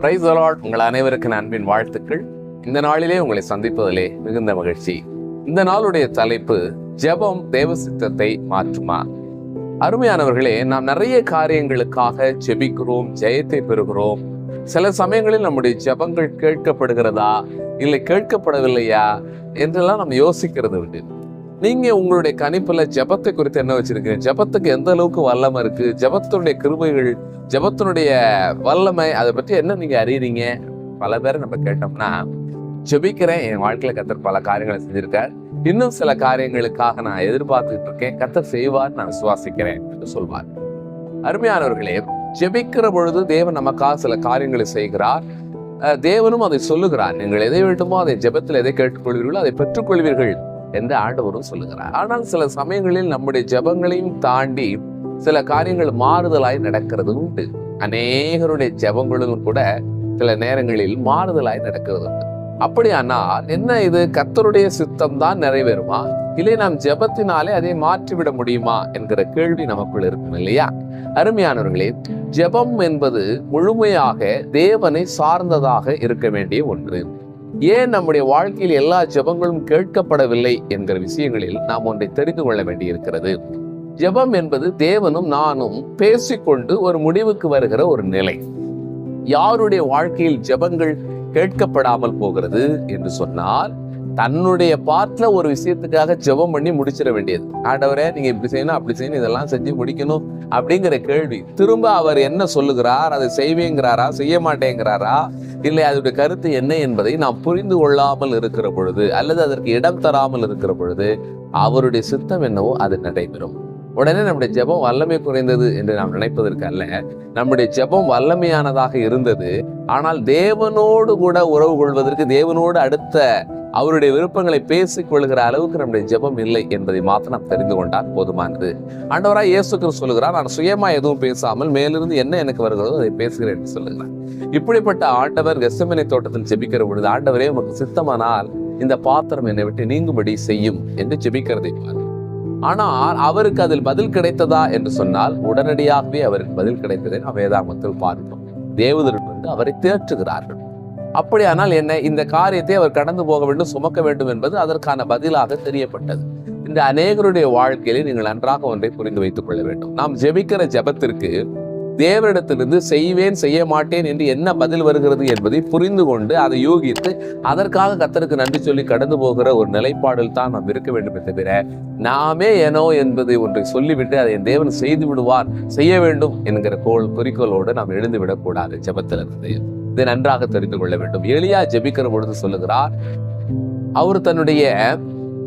Price allot உங்கள் அனைவருக்கும் அன்பின் வாழ்த்துக்கள். இந்த நாளிலே உங்களை சந்திப்பதிலே மிகுந்த மகிழ்ச்சி. இந்த நாளுடைய தலைப்பு ஜெபம் தேவ சித்தத்தை மாற்றுமா? அருமையானவர்களே நாம் நிறைய காரியங்களுக்காக ஜெபிக்கிறோம் ஜெயத்தை பெறுகிறோம். சில சமயங்களில் நம்முடைய ஜெபங்கள் கேட்கப்படுகிறதா இல்லை கேட்கப்படவில்லையா என்றெல்லாம் நம்ம யோசிக்கிறது உண்டு. நீங்க உங்களுடைய கணிப்புல ஜெபத்தை குறித்து என்ன வச்சிருக்கீங்க? ஜெபத்துக்கு எந்த அளவுக்கு வல்லமை இருக்கு? ஜபத்தினுடைய கிருபைகள் ஜெபத்தினுடைய வல்லமை அதை பற்றி என்ன நீங்க அறியுறீங்க? பல பேரை நம்ம கேட்டோம்னா ஜெபிக்கிறேன் என் வாழ்க்கையில கத்தர் பல காரியங்களை செஞ்சிருக்கார். இன்னும் சில காரியங்களுக்காக நான் எதிர்பார்த்துட்டு இருக்கேன். கத்தர் செய்வார் நான் விசுவாசிக்கிறேன் என்று சொல்வார். அருமையானவர்களே ஜெபிக்கிற பொழுது தேவன் நமக்காக சில காரியங்களை செய்கிறார். தேவனும் அதை சொல்லுகிறார். நீங்கள் எதை வேண்டுமோ அதை ஜெபத்தில் எதை கேட்டுக்கொள்வீர்களோ அதை பெற்றுக்கொள்வீர்கள். என்று ஆண்டவரும் சொல்லுகிறார். ஆனால் சில சமயங்களில் நம்முடைய ஜெபங்களையும் தாண்டி சில காரியங்கள் மாறுதலாய் நடக்கிறது உண்டு. அநேகருடைய ஜெபங்களும் கூட சில நேரங்களில் மாறுதலாய் நடக்கிறது உண்டு. அப்படியானால் என்ன இது? கத்தருடைய சித்தம் தான் நிறைவேறுமா? இல்லை நாம் ஜெபத்தினாலே அதை மாற்றிவிட முடியுமா? என்கிற கேள்வி நமக்குள் இருக்கும் இல்லையா? அருமையானவர்களே ஜெபம் என்பது முழுமையாக தேவனை சார்ந்ததாக இருக்க வேண்டிய ஒன்று. ஏன் நம்முடைய வாழ்க்கையில் எல்லா ஜெபங்களும் கேட்கப்படவில்லை என்கிற விஷயங்களில் நாம் ஒன்றை தெரிந்து கொள்ள வேண்டியிருக்கிறது. ஜெபம் என்பது தேவனும் நானும் பேசிக்கொண்டு ஒரு முடிவுக்கு வருகிற ஒரு நிலை. யாருடைய வாழ்க்கையில் ஜெபங்கள் கேட்கப்படாமல் போகிறது என்று சொன்னால் தன்னுடைய பாட்டுல ஒரு விஷயத்துக்காக ஜெபம் பண்ணி முடிச்சிட வேண்டியது. ஆண்டவரே நீங்க இப்படி செய்யணும் அப்படி செய்யணும் இதெல்லாம் செஞ்சு முடிக்கணும் அப்படிங்கிற கேள்வி. திரும்ப அவர் என்ன சொல்லுகிறார்? அதை செய்வேங்கிறாரா? செய்ய மாட்டேங்கிறாரா? இல்லை அதனுடைய கருத்து என்ன என்பதை நாம் புரிந்து கொள்ளாமல் இருக்கிற பொழுது அல்லது அதற்கு இடம் தராமல் இருக்கிற பொழுது அவருடைய சித்தம் என்னவோ அது நடைபெறும். உடனே நம்முடைய ஜெபம் வல்லமை குறைந்தது என்று நாம் நினைப்பதற்கு அல்ல நம்முடைய ஜெபம் வல்லமையானதாக இருந்தது. ஆனால் தேவனோடு கூட உறவு கொள்வதற்கு தேவனோடு அடுத்த அவருடைய விருப்பங்களை பேசிக் கொள்கிற அளவுக்கு நம்முடைய ஜெபம் இல்லை என்பதை மாத்திரம் நாம் தெரிந்து கொண்டால் போதுமானது. ஆண்டவராக இயேசுக்கு சொல்லுகிறார் நான் சுயமா எதுவும் பேசாமல் மேலிருந்து என்ன எனக்கு வருகிறதோ அதை பேசுகிறேன் என்று சொல்லுகிறார். இப்படிப்பட்ட ஆண்டவர் கெஸ்தமனை தோட்டத்தில் ஜெபிக்கிற பொழுது ஆண்டவரே உமக்கு சித்தமானால் இந்த பாத்திரம் என்னை விட்டு நீங்கும்படி செய்யும் என்று ஜெபிக்கிறதை பாருங்கள். ஆனால் அவருக்கு அதில் பதில் கிடைத்ததா என்று சொன்னால் உடனடியாகவே அவருக்கு பதில் கிடைத்ததை நாம் வேதாகமத்தில் பார்க்கிறோம். தேவதர்கள் வந்து அவரை தேற்றுகிறார்கள். அப்படியானால் என்ன இந்த காரியத்தை அவர் கடந்து போக வேண்டும் சுமக்க வேண்டும் என்பது அதற்கான பதிலாக தெரியப்பட்டது. இந்த அநேகருடைய வாழ்க்கையில நீங்கள் நன்றாக ஒன்றை புரிந்து வைத்துக் கொள்ள வேண்டும். நாம் ஜெபிக்கிற ஜெபத்திற்கு தேவனிடத்திலிருந்து செய்வேன் செய்ய மாட்டேன் என்று என்ன பதில் வருகிறது என்பதை புரிந்து கொண்டு அதை யூகித்து அதற்காக கத்தருக்கு நன்றி சொல்லி கடந்து போகிற ஒரு நிலைப்பாடில் தான் நாம் இருக்க வேண்டும் தவிர நாமே ஏனோ என்பதை ஒன்றை சொல்லிவிட்டு அதை என் தேவன் செய்து விடுவார் செய்ய வேண்டும் என்கிற கோள் குறிக்கோளோடு நாம் எழுந்து விடக்கூடாது ஜெபத்திலிருந்து. இதை நன்றாக தெரிந்து கொள்ள வேண்டும். எளியா ஜெபிக்கிற பொழுது சொல்லுகிறார் அவர் தன்னுடைய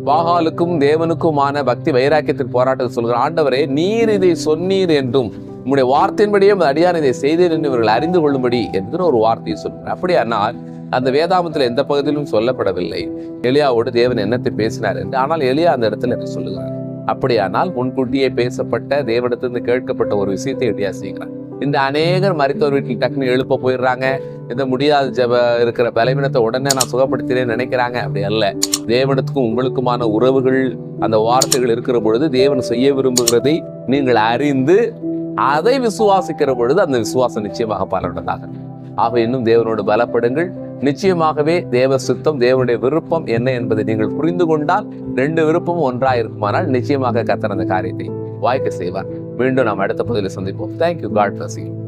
பாகாலுக்கும் தேவனுக்குமான பக்தி வைராக்கியத்தின் போராட்டத்தை சொல்கிறார் ஆண்டவரே நீர் இதை சொன்னீர் என்றும் உம்முடைய வார்த்தையின்படியே அடியார் அடியான் இதை செய்தேன் என்று இவர்கள் அறிந்து கொள்ளும்படி என்கிற ஒரு வார்த்தையை சொல்கிறார் அப்படியானால் அந்த வேதாமத்தில் எந்த பகுதியிலும் சொல்லப்படவில்லை. எலியாவோடு தேவன் என்னத்தை பேசினார் என்று. ஆனால் எலியா அந்த இடத்துல என்ன சொல்லுகிறார். அப்படியானால் முன்கூட்டியே பேசப்பட்ட தேவனிடத்திலிருந்து கேட்கப்பட்ட ஒரு விஷயத்தை எலியா செய்கிறார். இந்த அநேகர் மருத்துவர் வீட்டில் டக்குன்னு எழுப்ப போயிடுறாங்க. இந்த முடியாத ஜப இருக்கிற பலவீனத்தை உடனே நான் சுகப்படுத்தினேன்னு நினைக்கிறாங்க. அப்படி அல்ல. தேவனத்துக்கும் உங்களுக்குமான உறவுகள் அந்த வார்த்தைகள் இருக்கிற பொழுது தேவன் செய்ய விரும்புகிறதை நீங்கள் அறிந்து அதை விசுவாசிக்கிற பொழுது அந்த விசுவாசம் நிச்சயமாக பலனுள்ளதாக ஆக இன்னும் தேவனோடு பலப்படுங்கள். நிச்சயமாகவே தேவ சித்தம் தேவனுடைய விருப்பம் என்ன என்பதை நீங்கள் புரிந்து கொண்டால் ரெண்டு விருப்பமும் ஒன்றாக இருக்குமானால் நிச்சயமாக கத்தர் அந்த காரியத்தை வாய்க்க செய்வார். மீண்டும் நாம் அடுத்த பகுதியில் சந்திப்போம். Thank you God bless you